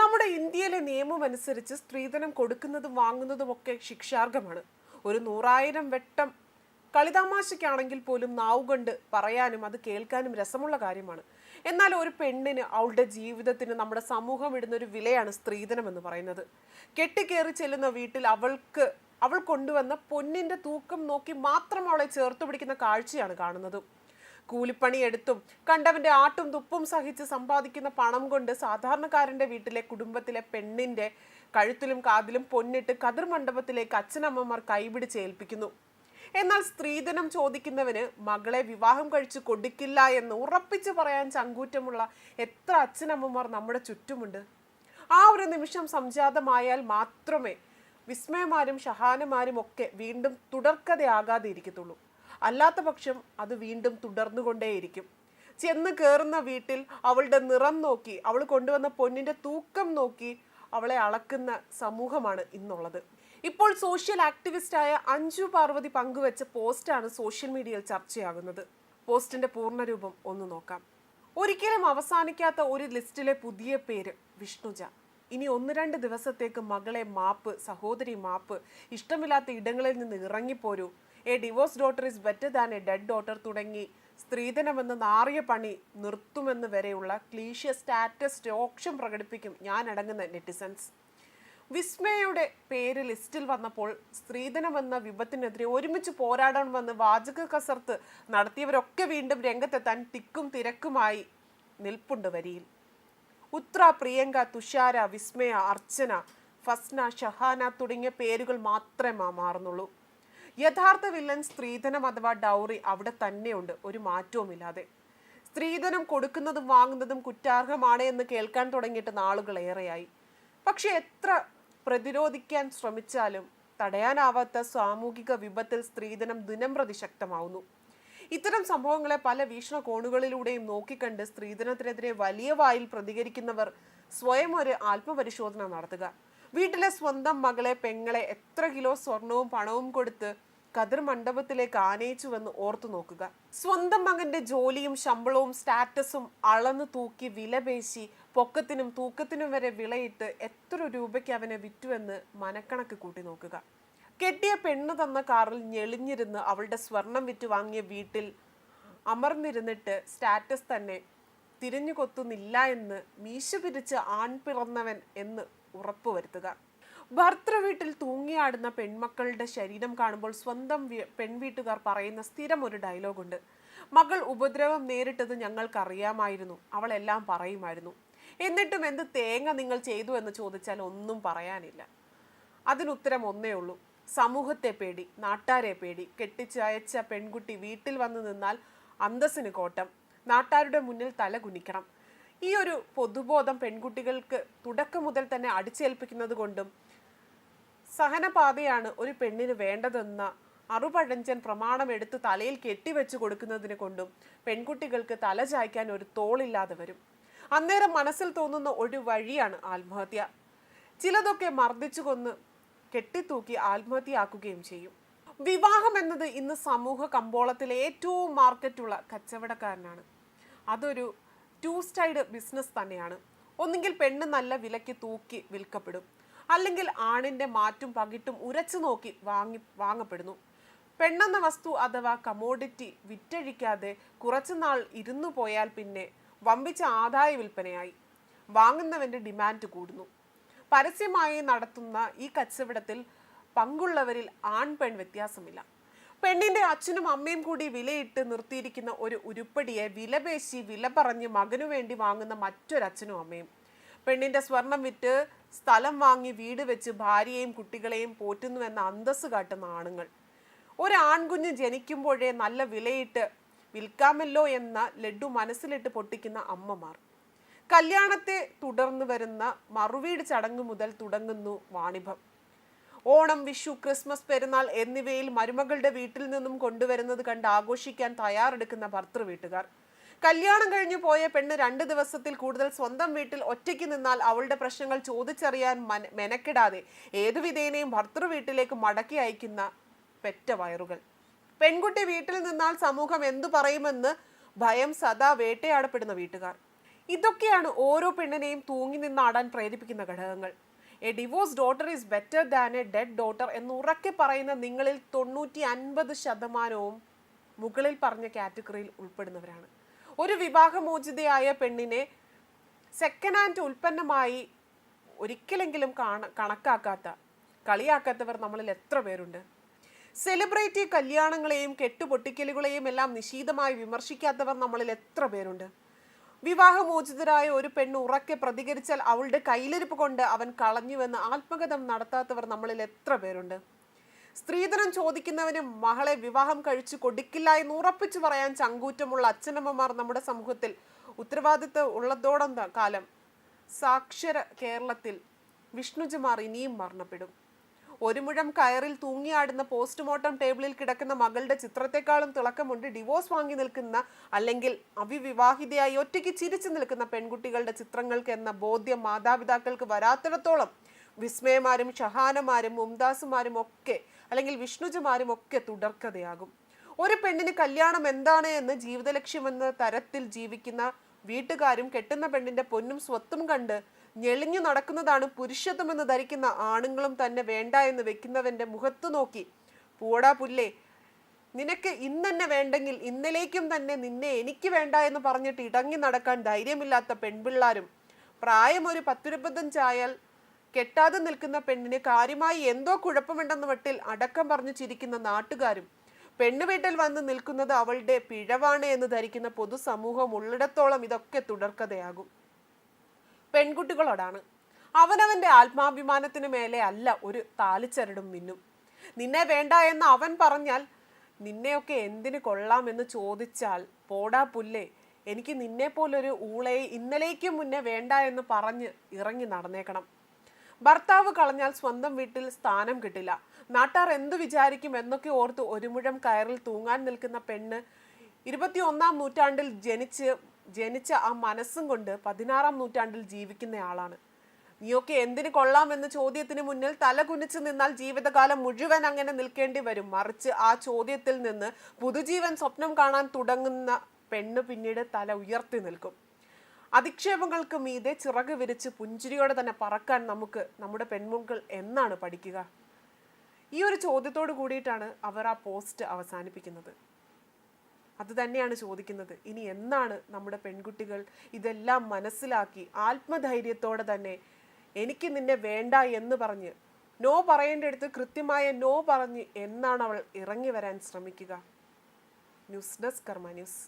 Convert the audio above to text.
നമ്മുടെ ഇന്ത്യയിലെ നിയമം അനുസരിച്ച് സ്ത്രീധനം കൊടുക്കുന്നതും വാങ്ങുന്നതും ഒക്കെ ശിക്ഷാർഹമാണ്. ഒരു നൂറായിരം വെട്ടം കളിതാമാശയ്ക്കാണെങ്കിൽ പോലും നാവുകൊണ്ട് പറയാനും അത് കേൾക്കാനും രസമുള്ള കാര്യമാണ്. എന്നാൽ ഒരു പെണ്ണിന് അവളുടെ ജീവിതത്തിന് നമ്മുടെ സമൂഹം ഇടുന്ന ഒരു വിലയാണ് സ്ത്രീധനം എന്ന് പറയുന്നത്. കെട്ടിക്കേറി ചെല്ലുന്ന വീട്ടിൽ അവൾക്ക് അവൾ കൊണ്ടുവന്ന പൊന്നിന്റെ തൂക്കം നോക്കി മാത്രം അവളെ ചേർത്ത് പിടിക്കുന്ന കാഴ്ചയാണ് കാണുന്നത്. കൂലിപ്പണി എടുത്തും കണ്ടവന്റെ ആട്ടും തുപ്പും സഹിച്ച് സമ്പാദിക്കുന്ന പണം കൊണ്ട് സാധാരണക്കാരന്റെ വീട്ടിലെ കുടുംബത്തിലെ പെണ്ണിന്റെ കഴുത്തിലും കാതിലും പൊന്നിട്ട് കതിർ മണ്ഡപത്തിലേക്ക് അച്ഛനമ്മമാർ കൈപിടിച്ച് ഏൽപ്പിക്കുന്നു. എന്നാൽ സ്ത്രീധനം ചോദിക്കുന്നവന് മകളെ വിവാഹം കഴിച്ചു കൊടുക്കില്ല എന്ന് ഉറപ്പിച്ചു പറയാൻ ചങ്കൂറ്റമുള്ള എത്ര അച്ഛനമ്മമാർ നമ്മുടെ ചുറ്റുമുണ്ട്? ആ ഒരു നിമിഷം സംജാതമായാൽ മാത്രമേ വിസ്മയമാരും ഷഹാനമാരും ഒക്കെ വീണ്ടും തുടർക്കഥയാകാതെ ഇരിക്കത്തുള്ളൂ. അല്ലാത്ത പക്ഷം അത് വീണ്ടും തുടർന്നുകൊണ്ടേയിരിക്കും. ചെന്ന് കയറുന്ന വീട്ടിൽ അവളുടെ നിറം നോക്കി അവൾ കൊണ്ടുവന്ന പൊന്നിന്റെ തൂക്കം നോക്കി അവളെ അളക്കുന്ന സമൂഹമാണ് ഇന്നുള്ളത്. ഇപ്പോൾ സോഷ്യൽ ആക്ടിവിസ്റ്റായ അഞ്ജു പാർവതി പങ്കുവച്ച പോസ്റ്റാണ് സോഷ്യൽ മീഡിയയിൽ ചർച്ചയാകുന്നത്. പോസ്റ്റിന്റെ പൂർണരൂപം ഒന്ന് നോക്കാം. ഒരിക്കലും അവസാനിക്കാത്ത ഒരു ലിസ്റ്റിലെ പുതിയ പേര് വിഷ്ണുജ. ഇനി ഒന്ന് രണ്ട് ദിവസത്തേക്ക് മകളെ മാപ്പ് സഹോദരി മാപ്പ് ഇഷ്ടമില്ലാത്ത ഇടങ്ങളിൽ നിന്ന് ഇറങ്ങിപ്പോരൂ a divorce daughter is better than a dead daughter തുടങ്ങി. സ്ത്രീധനമെന്ന് നാറിയ പണി നിർത്തുമെന്ന് വരെയുള്ള ക്ലീഷ്യ സ്റ്റാറ്റസ് രോക്ഷം പ്രകടിപ്പിക്കും ഞാൻ അടങ്ങുന്ന നെറ്റിസൻസ് വിസ്മയയുടെ പേര് ലിസ്റ്റിൽ വന്നപ്പോൾ സ്ത്രീധനമെന്ന വിപത്തിനെതിരെ ഒരുമിച്ച് പോരാടണമെന്ന് വാചക കസർത്ത് നടത്തിയവരൊക്കെ വീണ്ടും രംഗത്തെത്താൻ തിക്കും തിരക്കുമായി നിൽപ്പുണ്ട് വരിയിൽ. ഉത്ര പ്രിയങ്ക തുഷാര വിസ്മയ അർച്ചന ഫസ്ന ഷഹാന തുടങ്ങിയ പേരുകൾ മാത്രമേ മാറുന്നുള്ളൂ. യഥാർത്ഥ വില്ലൻ സ്ത്രീധനം അഥവാ ഡൗറി അവിടെ തന്നെയുണ്ട്. ഒരു മാറ്റവുമില്ലാതെ. സ്ത്രീധനം കൊടുക്കുന്നതും വാങ്ങുന്നതും കുറ്റാർഹമാണ് എന്ന് കേൾക്കാൻ തുടങ്ങിയിട്ട് നാളുകൾ ഏറെയായി പക്ഷെ എത്ര പ്രതിരോധിക്കാൻ ശ്രമിച്ചാലും തടയാനാവാത്ത സാമൂഹിക വിപത്തിൽ സ്ത്രീധനം ദിനംപ്രതി ശക്തമാവുന്നു. ഇത്തരം സംഭവങ്ങളെ പല വീക്ഷണകോണുകളിലൂടെയും നോക്കിക്കണ്ട് സ്ത്രീധനത്തിനെതിരെ വലിയ വായിൽ പ്രതികരിക്കുന്നവർ സ്വയം ഒരു ആത്മപരിശോധന നടത്തുക. വീട്ടിലെ സ്വന്തം മകളെ പെങ്ങളെ എത്ര കിലോ സ്വർണവും പണവും കൊടുത്ത് കതിർ മണ്ഡപത്തിലേക്ക് ആനയിച്ചുവെന്ന് ഓർത്തു നോക്കുക. സ്വന്തം മകന്റെ ജോലിയും ശമ്പളവും സ്റ്റാറ്റസും അളന്നു തൂക്കി വിലപേശി പൊക്കത്തിനും തൂക്കത്തിനും വരെ വിളയിട്ട് എത്ര രൂപയ്ക്ക് അവനെ വിറ്റുവെന്ന് മനക്കണക്ക് കൂട്ടി നോക്കുക. കെട്ടിയ പെണ്ണ് തന്ന കാറിൽ ഞെളിഞ്ഞിരുന്ന് അവളുടെ സ്വർണം വിറ്റ് വാങ്ങിയ വീട്ടിൽ അമർന്നിരുന്നിട്ട് സ്റ്റാറ്റസ് തന്നെ തിരിഞ്ഞു കൊത്തുന്നില്ല എന്ന് മീശ പിരിച്ച് ആൺ പിറന്നവൻ എന്ന് ഉറപ്പുവരുത്തുക ഭർത്തൃ വീട്ടിൽ തൂങ്ങിയാടുന്ന പെൺമക്കളുടെ ശരീരം കാണുമ്പോൾ സ്വന്തം പെൺവീട്ടുകാർ പറയുന്ന സ്ഥിരം ഒരു ഡയലോഗുണ്ട് മകൾ ഉപദ്രവം നേരിട്ടത് ഞങ്ങൾക്കറിയാമായിരുന്നു. അവളെല്ലാം പറയുമായിരുന്നു. എന്നിട്ടും എന്ത് തേങ്ങ നിങ്ങൾ ചെയ്തു എന്ന് ചോദിച്ചാൽ ഒന്നും പറയാനില്ല. അതിനുത്തരം ഒന്നേ ഉള്ളൂ. സമൂഹത്തെ പേടി നാട്ടാരെ പേടി. കെട്ടിച്ചയച്ച പെൺകുട്ടി വീട്ടിൽ വന്നു നിന്നാൽ അന്തസ്സിന് കോട്ടം. നാട്ടാരുടെ മുന്നിൽ തല കുനിക്കണം. ഈ ഒരു പൊതുബോധം പെൺകുട്ടികൾക്ക് തുടക്കം മുതൽ തന്നെ അടിച്ചേൽപ്പിക്കുന്നത് കൊണ്ടും സഹനപാതയാണ് ഒരു പെണ്ണിന് വേണ്ടതെന്ന അറുപഴഞ്ചൻ പ്രമാണം എടുത്ത് തലയിൽ കെട്ടിവെച്ച് കൊടുക്കുന്നതിനെ കൊണ്ടും പെൺകുട്ടികൾക്ക് തല ചായ്ക്കാൻ ഒരു തോളില്ലാതെ വരും. അന്നേരം മനസ്സിൽ തോന്നുന്ന ഒരു വഴിയാണ് ആത്മഹത്യ. ചിലതൊക്കെ മർദ്ദിച്ചു കൊന്ന് കെട്ടിത്തൂക്കി ആത്മഹത്യയാക്കുകയും ചെയ്യും. വിവാഹം എന്നത് ഇന്ന് സമൂഹ കമ്പോളത്തിലെ ഏറ്റവും മാർക്കറ്റുള്ള കച്ചവടക്കാരനാണ്. അതൊരു ടു സ്റ്റൈഡ് ബിസിനസ് തന്നെയാണ്. ഒന്നുകിൽ പെണ്ണ് നല്ല വിലയ്ക്ക് തൂക്കി വിൽക്കപ്പെടും. അല്ലെങ്കിൽ ആണിന്റെ മാറ്റും പകിട്ടും ഉരച്ചു നോക്കി വാങ്ങി വാങ്ങപ്പെടുന്നു. പെണ്ണെന്ന വസ്തു അഥവാ കമോഡിറ്റി വിറ്റഴിക്കാതെ കുറച്ചുനാൾ ഇരുന്നു പോയാൽ പിന്നെ വമ്പിച്ച ആദായ വിൽപ്പനയായി. വാങ്ങുന്നവന്റെ ഡിമാൻഡ് കൂടുന്നു. പരസ്യമായി നടത്തുന്ന ഈ കച്ചവടത്തിൽ പങ്കുള്ളവരിൽ ആൺ പെൺ വ്യത്യാസമില്ല. പെണ്ണിന്റെ അച്ഛനും അമ്മയും കൂടി വിലയിട്ട് നിർത്തിയിരിക്കുന്ന ഒരു ഉരുപ്പടിയെ വിലപേശി വില പറഞ്ഞ് മകനു വേണ്ടി വാങ്ങുന്ന മറ്റൊരച്ഛനും അമ്മയും. പെണ്ണിന്റെ സ്വർണം വിറ്റ് സ്ഥലം വാങ്ങി വീട് വെച്ച് ഭാര്യയെയും കുട്ടികളെയും പോറ്റുന്നുവെന്ന അന്തസ് കാട്ടുന്ന ആണുങ്ങൾ. ഒരു ആൺകുഞ്ഞ് ജനിക്കുമ്പോഴേ നല്ല വിലയിട്ട് വിൽക്കാമല്ലോ എന്ന ലഡു മനസ്സിലിട്ട് പൊട്ടിക്കുന്ന അമ്മമാർ. കല്യാണത്തെ തുടർന്ന് വരുന്ന മറുവീട് ചടങ്ങ് മുതൽ തുടങ്ങുന്നു വാണിഭം. ഓണം വിഷു ക്രിസ്മസ് പെരുന്നാൾ എന്നിവയിൽ മരുമകളുടെ വീട്ടിൽ നിന്നും കൊണ്ടുവരുന്നത് കണ്ട് ആഘോഷിക്കാൻ തയ്യാറെടുക്കുന്ന ഭർത്തൃ വീട്ടുകാർ കല്യാണം കഴിഞ്ഞു പോയ പെണ്ണ് രണ്ട് ദിവസത്തിൽ കൂടുതൽ സ്വന്തം വീട്ടിൽ ഒറ്റയ്ക്ക് നിന്നാൽ അവളുടെ പ്രശ്നങ്ങൾ ചോദിച്ചറിയാൻ മന- മെനക്കെടാതെ ഏതു വിധേനയും ഭർത്തൃ വീട്ടിലേക്ക് മടക്കി അയക്കുന്ന പെറ്റ വയറുകൾ പെൺകുട്ടി വീട്ടിൽ നിന്നാൽ സമൂഹം എന്തു പറയുമെന്ന് ഭയം സദാ വേട്ടയാടപ്പെടുന്ന വീട്ടുകാർ. ഇതൊക്കെയാണ് ഓരോ പെണ്ണിനെയും തൂങ്ങി നിന്നാടാൻ പ്രേരിപ്പിക്കുന്ന ഘടകങ്ങൾ. A divorce daughter is better than a dead daughter എന്ന് ഉറക്കെ പറയുന്ന നിങ്ങളിൽ തൊണ്ണൂറ്റി അൻപത് ശതമാനവും മുകളിൽ പറഞ്ഞ കാറ്റഗറിയിൽ ഉൾപ്പെടുന്നവരാണ്. ഒരു വിവാഹമോചിതയായ പെണ്ണിനെ സെക്കൻഡ് ഹാൻഡ് ഉൽപ്പന്നമായി ഒരിക്കലെങ്കിലും കാണ കണക്കാക്കാത്ത കളിയാക്കാത്തവർ നമ്മളിൽ എത്ര പേരുണ്ട്? സെലിബ്രിറ്റി കല്യാണങ്ങളെയും കെട്ടുപൊട്ടിക്കലുകളെയും എല്ലാം നിശീതമായി വിമർശിക്കാത്തവർ നമ്മളിൽ എത്ര പേരുണ്ട്? വിവാഹമോചിതരായ ഒരു പെണ്ണ് ഉറക്കെ പ്രതികരിച്ചാൽ അവളുടെ കയ്യിലിരിപ്പ് കൊണ്ട് അവൻ കളഞ്ഞുവെന്ന് ആത്മഗതം നടത്താത്തവർ നമ്മളിൽ എത്ര പേരുണ്ട്? സ്ത്രീധനം ചോദിക്കുന്നവന് മകളെ വിവാഹം കഴിച്ചു കൊടുക്കില്ല എന്ന് ഉറപ്പിച്ചു പറയാൻ ചങ്കൂറ്റമുള്ള അച്ഛനമ്മമാർ നമ്മുടെ സമൂഹത്തിൽ ഉത്തരവാദിത്വം ഉള്ളതോടെ കാലം. സാക്ഷര കേരളത്തിൽ വിഷ്ണുജമാർ ഇനിയും മരണപ്പെടും. ഒരു മുഴം കയറിൽ തൂങ്ങിയാടുന്ന പോസ്റ്റ്മോർട്ടം ടേബിളിൽ കിടക്കുന്ന മകളുടെ ചിത്രത്തെക്കാളും തിളക്കമുണ്ട്. ഡിവോഴ്സ് വാങ്ങി നിൽക്കുന്ന അല്ലെങ്കിൽ അവിവിവാഹിതയായി ഒറ്റയ്ക്ക് ചിരിച്ചു നിൽക്കുന്ന പെൺകുട്ടികളുടെ ചിത്രങ്ങൾക്ക് എന്ന ബോധ്യം മാതാപിതാക്കൾക്ക് വരാത്തിടത്തോളം വിസ്മയമാരും ഷഹാനമാരും മുംതാസുമാരും ഒക്കെ അല്ലെങ്കിൽ വിഷ്ണുജമാരും ഒക്കെ തുടർക്കഥയാകും. ഒരു പെണ്ണിന് കല്യാണം എന്താണ് എന്ന് ജീവിത ലക്ഷ്യമെന്ന തരത്തിൽ ജീവിക്കുന്ന വീട്ടുകാരും കെട്ടുന്ന പെണ്ണിന്റെ പൊന്നും സ്വത്തും കണ്ട് ഞെളിഞ്ഞു നടക്കുന്നതാണ് പുരുഷത്വമെന്ന് ധരിക്കുന്ന ആണുങ്ങളും തന്നെ വേണ്ട എന്ന് വെക്കുന്നവന്റെ മുഖത്ത് നോക്കി. പൂടാ പുല്ലേ നിനക്ക് ഇന്നെന്നെ വേണ്ടെങ്കിൽ ഇന്നലേക്കും തന്നെ നിന്നെ എനിക്ക് വേണ്ട എന്ന് പറഞ്ഞിട്ട് ഇടങ്ങി നടക്കാൻ ധൈര്യമില്ലാത്ത പെൺപിള്ളാരും. പ്രായം ഒരു പത്തിരുപത്തഞ്ചായാൽ കെട്ടാതെ നിൽക്കുന്ന പെണ്ണിന് കാര്യമായി എന്തോ കുഴപ്പമുണ്ടെന്ന വട്ടിൽ അടക്കം പറഞ്ഞു ചിരിക്കുന്ന നാട്ടുകാരും. പെണ്ണ് വീട്ടിൽ വന്ന് നിൽക്കുന്നത് അവളുടെ പിഴവാണ് എന്ന് ധരിക്കുന്ന പൊതുസമൂഹം ഉള്ളിടത്തോളം ഇതൊക്കെ തുടർക്കഥയാകും. പെൺകുട്ടികളോടാണ്. അവനവന്റെ ആത്മാഭിമാനത്തിന് മേലെ അല്ല ഒരു താലിച്ചരടും മിന്നും. നിന്നെ വേണ്ട എന്ന് അവൻ പറഞ്ഞാൽ നിന്നെയൊക്കെ എന്തിന് കൊള്ളാമെന്ന് ചോദിച്ചാൽ പോടാ പുല്ലേ എനിക്ക് നിന്നെ പോലൊരു ഊളയെ ഇന്നലേക്കും മുന്നേ വേണ്ട എന്ന് പറഞ്ഞ് ഇറങ്ങി നടന്നേക്കണം. ഭർത്താവ് കളഞ്ഞാൽ സ്വന്തം വീട്ടിൽ സ്ഥാനം കിട്ടില്ല. നാട്ടാർ എന്തു വിചാരിക്കും എന്നൊക്കെ ഓർത്ത് ഒരു മുഴം കയറിൽ തൂങ്ങാൻ നിൽക്കുന്ന പെണ്ണ് ഇരുപത്തിയൊന്നാം നൂറ്റാണ്ടിൽ ജനിച്ച് ജനിച്ച ആ മനസ്സും കൊണ്ട് പതിനാറാം നൂറ്റാണ്ടിൽ ജീവിക്കുന്നയാളാണ്. നീയൊക്കെ എന്തിനു കൊള്ളാം എന്ന ചോദ്യത്തിന് മുന്നിൽ തല കുനിച്ചു നിന്നാൽ ജീവിതകാലം മുഴുവൻ അങ്ങനെ നിൽക്കേണ്ടി വരും. മറിച്ച് ആ ചോദ്യത്തിൽ നിന്ന് പുതുജീവൻ സ്വപ്നം കാണാൻ തുടങ്ങുന്ന പെണ്ണ് പിന്നീട് തല ഉയർത്തി നിൽക്കും. അധിക്ഷേപങ്ങൾക്ക് മീതെ ചിറക് വിരിച്ച് പുഞ്ചിരിയോടെ തന്നെ പറക്കാൻ നമുക്ക് നമ്മുടെ പെൺമുക്കൾ എന്നാണ് പഠിക്കുക? ഈ ഒരു ചോദ്യത്തോട് കൂടിയിട്ടാണ് അവർ ആ പോസ്റ്റ് അവസാനിപ്പിക്കുന്നത്. അത് തന്നെയാണ് ചോദിക്കുന്നത്. ഇനി എന്നാണ് നമ്മുടെ പെൺകുട്ടികൾ ഇതെല്ലാം മനസ്സിലാക്കി ആത്മധൈര്യത്തോടെ തന്നെ എനിക്ക് നിന്നെ വേണ്ട എന്ന് പറഞ്ഞ് നോ പറയേണ്ടടുത്ത് കൃത്യമായ നോ പറഞ്ഞ് എന്നാണ് അവൾ ഇറങ്ങി വരാൻ ശ്രമിക്കുക. News desk Karma news.